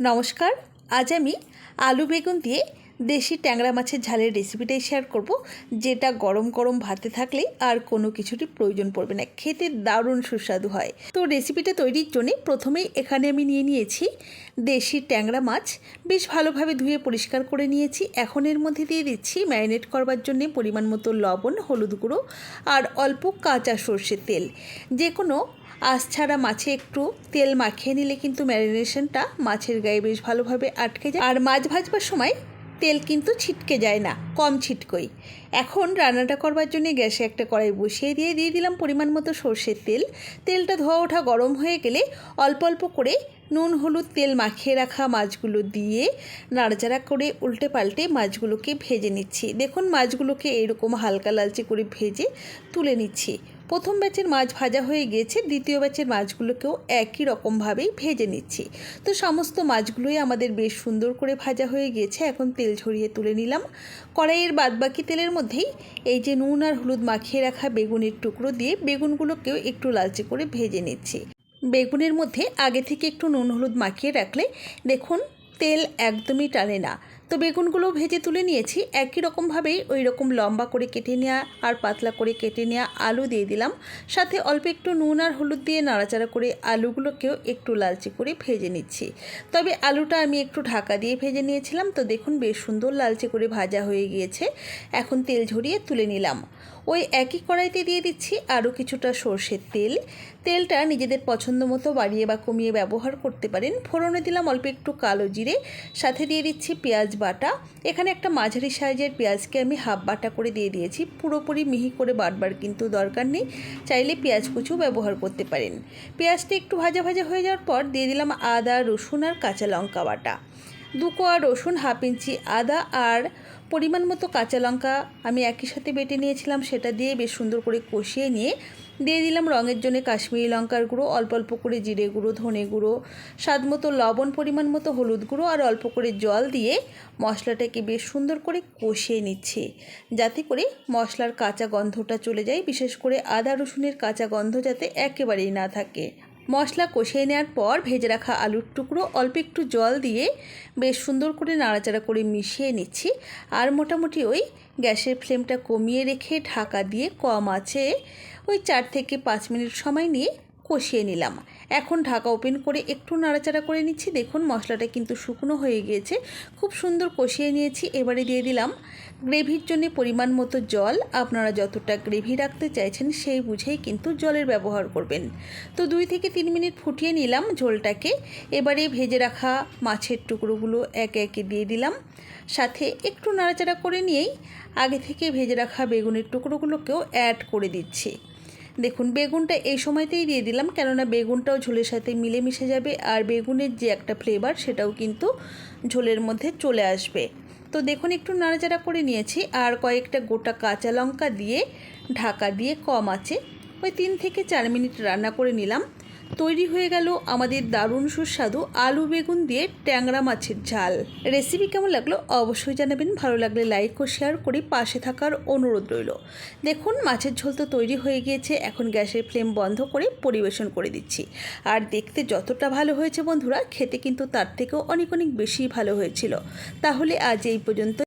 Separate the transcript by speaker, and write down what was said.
Speaker 1: নমস্কার আজ আমি আলু বেগুন দিয়ে দেশি ট্যাংরা মাছের ঝালের রেসিপিটাই শেয়ার করব, যেটা গরম গরম ভাতে থাকলে আর কোনো কিছুরই প্রয়োজন পড়বে না। খেতে দারুণ সুস্বাদু হয়। তো রেসিপিটা তৈরির জন্য প্রথমেই এখানে আমি নিয়ে নিয়েছি দেশি ট্যাংরা মাছ। বেশ ভালোভাবে ধুয়ে পরিষ্কার করে নিয়েছি। এখন এর মধ্যে দিয়ে দিচ্ছি ম্যারিনেট করবার জন্য পরিমাণ মতো লবণ, হলুদ গুঁড়ো আর অল্প কাঁচা সর্ষের তেল। যে কোনো আঁশ ছাড়া মাছে একটু তেল মাখিয়ে নিলে কিন্তু ম্যারিনেশনটা মাছের গায়ে বেশ ভালোভাবে আটকে যায়। আর মাছ ভাজবার সময় তেল কিন্তু ছিটকে যায় না, কম ছিটকই। এখন রান্নাটা করবার জন্য গ্যাসে একটা কড়াই বসিয়ে দিয়ে দিয়ে দিলাম পরিমাণ মতো সর্ষের তেল। তেলটা ধোয়া ওঠা গরম হয়ে গেলে অল্প অল্প করে নুন, হলুদ তেল মাখিয়ে রাখা মাছগুলো দিয়ে নাড়াচাড়া করে উল্টে পাল্টে মাছগুলোকে ভেজে নিচ্ছি। দেখুন মাছগুলোকে এরকম হালকা লালচে করে ভেজে তুলে নিচ্ছি। প্রথম ব্যাচের মাছ ভাজা হয়ে গিয়েছে, দ্বিতীয় ব্যাচের মাছগুলোকেও একই রকমভাবেই ভেজে নিচ্ছি। তো সমস্ত মাছগুলোই আমাদের বেশ সুন্দর করে ভাজা হয়ে গিয়েছে, এখন তেল ঝরিয়ে তুলে নিলাম। কড়াইয়ের বাদবাকি তেলের মধ্যেই এই যে নুন আর হলুদ মাখিয়ে রাখা বেগুনের টুকরো দিয়ে বেগুনগুলোকেও একটু লালচে করে ভেজে নিচ্ছি। বেগুনের মধ্যে আগে থেকে একটু নুন হলুদ মাখিয়ে রাখলে দেখুন তেল একদমই টানে না। তো বেগুনগুলো ভেজে তুলে নিয়েছি। একই রকমভাবেই ওই রকম লম্বা করে কেটে নেওয়া আর পাতলা করে কেটে নেওয়া আলু দিয়ে দিলাম। সাথে অল্প একটু নুন আর হলুদ দিয়ে নাড়াচাড়া করে আলুগুলোকেও একটু লালচে করে ভেজে নিচ্ছি। তবে আলুটা আমি একটু ঢাকা দিয়ে ভেজে নিয়েছিলাম। তো দেখুন বেশ সুন্দর লালচে করে ভাজা হয়ে গিয়েছে। এখন তেল ঝরিয়ে তুলে নিলাম। ওই একই কড়াইতে দিয়ে দিচ্ছি আরও কিছুটা সর্ষের তেল। তেলটা নিজেদের পছন্দ মতো বাড়িয়ে বা কমিয়ে ব্যবহার করতে পারেন। ফোড়নে দিলাম অল্প একটু কালো জিরে। সাথে দিয়ে দিচ্ছি পেঁয়াজ বাটা। এখানে একটা মাঝারি সাইজের পেঁয়াজকে আমি হাফ বাটা করে দিয়ে দিয়েছি। পুরোপুরি মিহি করে বাটবার কিন্তু দরকার নেই। চাইলে পেঁয়াজ কুচু ব্যবহার করতে পারেন। পেঁয়াজটা একটু ভাজা ভাজা হয়ে যাওয়ার পর দিয়ে দিলাম আদা, রসুন আর কাঁচা লঙ্কা বাটা। দু কোয়া রসুন হাফ ইঞ্চি আদা আর পরিমাণ মতো কাঁচা লঙ্কা আমি একই সাথে বেটে নিয়েছিলাম, সেটা দিয়ে বেশ সুন্দর করে কষিয়ে নিয়ে দিয়ে দিলাম রঙের জন্য কাশ্মীরি লঙ্কার গুঁড়ো, অল্প অল্প করে জিরে গুঁড়ো, ধনে গুঁড়ো, স্বাদ মতো লবণ, পরিমাণ মতো হলুদ গুঁড়ো আর অল্প করে জল দিয়ে মশলাটাকে বেশ সুন্দর করে কষিয়ে নিচ্ছে, যাতে করে মশলার কাঁচা গন্ধটা চলে যায়, বিশেষ করে আদা রসুনের কাঁচা গন্ধ যাতে একেবারেই না থাকে। মশলা কষিয়ে নেওয়ার পর ভেজে রাখা আলুর টুকরো অল্প একটু জল দিয়ে বেশ সুন্দর করে নাড়াচাড়া করে মিশিয়ে নিচ্ছি। আর মোটামুটি ওই গ্যাসের ফ্লেমটা কমিয়ে রেখে ঢাকা দিয়ে কম আছে ওই চার থেকে পাঁচ মিনিট সময় নিয়ে কষিয়ে নিলাম। এখন ঢাকা ওপেন করে একটু নাড়াচাড়া করে নিচ্ছি। দেখুন, মশলাটা কিন্তু শুকনো হয়ে গিয়েছে। খুব সুন্দর কষিয়ে নিয়েছি। এবারে দিয়ে দিলাম গ্রেভির জন্য পরিমাণ মতো জল। আপনারা যতটা গ্রেভি রাখতে চাইছেন সেই বুঝেই কিন্তু জলের ব্যবহার করবেন। তো দুই থেকে তিন মিনিট ফুটিয়ে নিলাম ঝোলটাকে। এবারে ভেজে রাখা মাছের টুকরোগুলো একে একে দিয়ে দিলাম। সাথে একটু নাড়াচাড়া করে নিয়েই আগে থেকে ভেজে রাখা বেগুনের টুকরোগুলোকেও অ্যাড করে দিচ্ছি। দেখুন, বেগুনটা এই সময়তেই দিয়ে দিলাম কেননা বেগুনটাও ঝোলের সাথে মিলে মিশে যাবে আর বেগুনের যে একটা ফ্লেভার সেটাও কিন্তু ঝোলের মধ্যে চলে আসবে। তো দেখুন, একটু নাড়াচাড়া করে নিয়েছি আর কয়েকটা গোটা কাঁচা লঙ্কা দিয়ে ঢাকা দিয়ে কম আছে। ওই তিন থেকে চার মিনিট রান্না করে নিলাম। তৈরি হয়ে গেল আমাদের দারুণ সুস্বাদু আলু বেগুন দিয়ে ট্যাংরা মাছের ঝাল। রেসিপি কেমন লাগল অবশ্যই জানাবেন। ভালো লাগলে লাইক ও শেয়ার করে পাশে থাকার অনুরোধ রইল। দেখুন, মাছের ঝোল তো তৈরি হয়ে গিয়েছে। এখন গ্যাসের ফ্লেম বন্ধ করে পরিবেশন করে দিচ্ছি। আর দেখতে যতটা ভালো হয়েছে বন্ধুরা, খেতে কিন্তু তার থেকেও অনেক অনেক বেশি ভালো হয়েছিল। তাহলে আজ এই পর্যন্ত